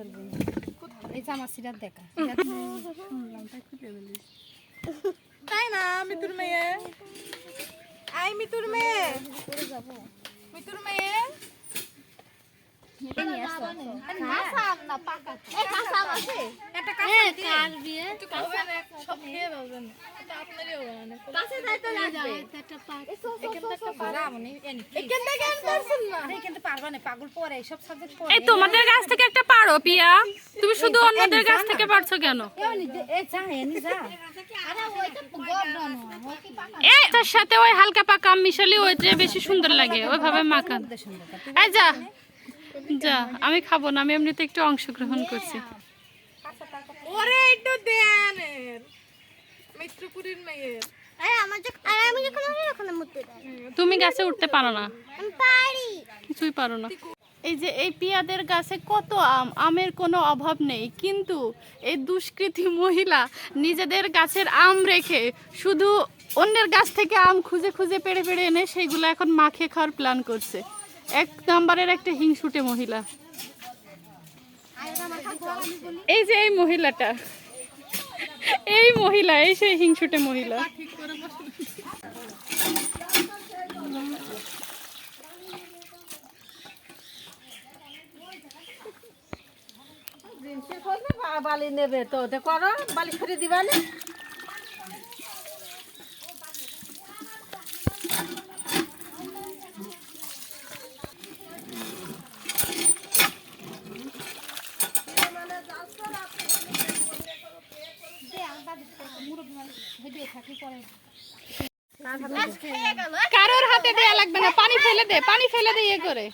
তুলবেন এই যে আমার সিরাত দেখা। তাই খুলে বলিস তাই না মিতুর মেয়ে। আই মিতুর মেয়ে। মিতুর মেয়ে আপনারই পারবা না পাগল পরে সাবজেক্ট পড়ে এই তোমাদের কাছ থেকে একটা পারো পিয়া। তুমি শুধু অন্যদের কাছ থেকে পারছ কেন? এই যা এনি যা। তার সাথে ওই হালকা পাকা আম মিশালি ওই যে বেশি সুন্দর লাগে ওইভাবে মাখান। এই যা যা আমি খাব না আমি এমনিতে একটু অংশগ্রহণ করছি। ওরে একটু দেন মিত্রপুরীর মেয়ের। তুমি গাছে উঠতে পারো না। কিছুই পারো না। এই যে এই পিয়াদের গাছে কত আম, আমের কোনো অভাব নেই। কিন্তু এই দুষ্কৃতী মহিলা নিজেদের গাছের আম রেখে শুধু অন্যের গাছ থেকে আম খুঁজে খুঁজে পেড়ে পেড়ে এনে সেইগুলো এখন মাখে খাওয়ার প্ল্যান করছে। এক নাম্বারের একটা হিংসুটে মহিলা। এই যে এই মহিলাটা, এই মহিলা, এই সেই হিংসুটে মহিলা। বালি নেবে তো করো, বালি ছড়িয়ে দিবা না? কারোর হাতে দেয়া লাগবে না, পানি ফেলে দে, পানি ফেলে দে ইয়ে করে।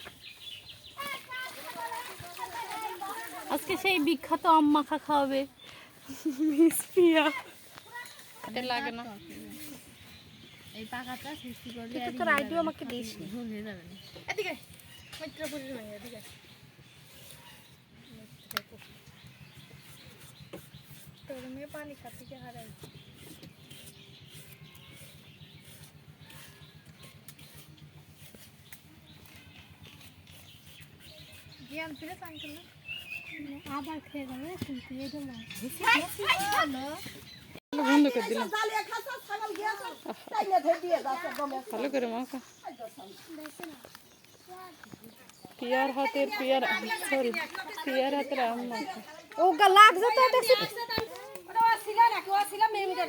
আজকে সেই বিখ্যাত আম মাখা খাওয়াবে। মিস পিয়া। হাতে লাগে না। এই পাকাটা সৃষ্টি করলে তুই তো তোর আইডিও আমাকে দিস নি। এদিকে মিত্রপুরীর মেয়ে এদিকে তোর মেয়ে পানি খাতে গিয়ে হারাই জ্ঞান ফিরে আঙ্কেল আবার খেয়ে যাবে কিন্তু এটা না বন্ধ করে দিলাম ভালো করে মাখা। পিয়ার হাতের পিয়ার সরি পিয়ার হাতের আম মাখা। ও গা লাগছে তো দেখছি। ওটা ছিল না কেউ ছিল মেমিটার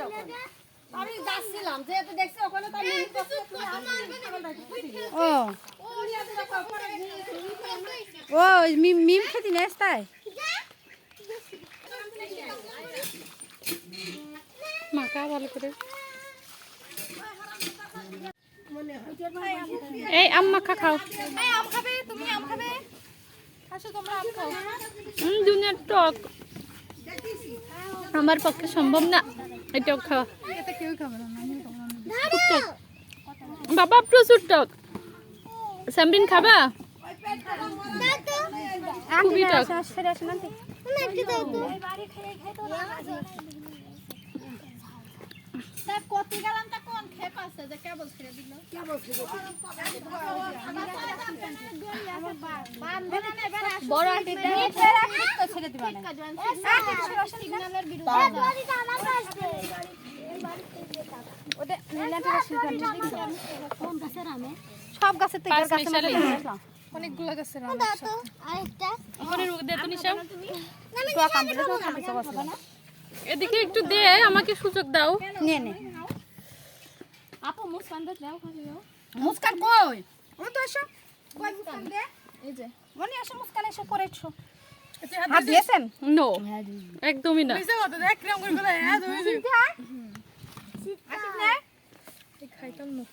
আমি যাচ্ছিলাম যেহেতু দেখছি ওখানে তার মেমি ও। ও মিম মিম খেতে নেস তাই মাখা ভালো করে। এই আম মাখা খাও। এই আম খাবে? তুমি আম খাবে? আসো তোমরা আম খাও। হুম দুনিয়ার টক। আমার পক্ষে সম্ভব না এটাও খাওয়া। এটা কেউ খাবে না বাবা প্রচুর টক। স্যামরিন খাবা? বড় ছেড়ে দিবা না। ওটা নীলান্টিটা সিদ্ধান্ত সব গাছের থেকে গাছের অনেকগুলো এদিকে একটু দে আমাকে সুযোগ দাও। নিয়ে নে। আপু মুসকান দে দাও মুস্কান কই? ও তো এসো। কই মুস্কান দে? এই যে। মনে এসো মুস্কান এসো করে এসো। হাত দিয়েছেন? নো। একদমই না। মতো দেখ করে গলা হ্যাঁ তুমি খাইতাম না।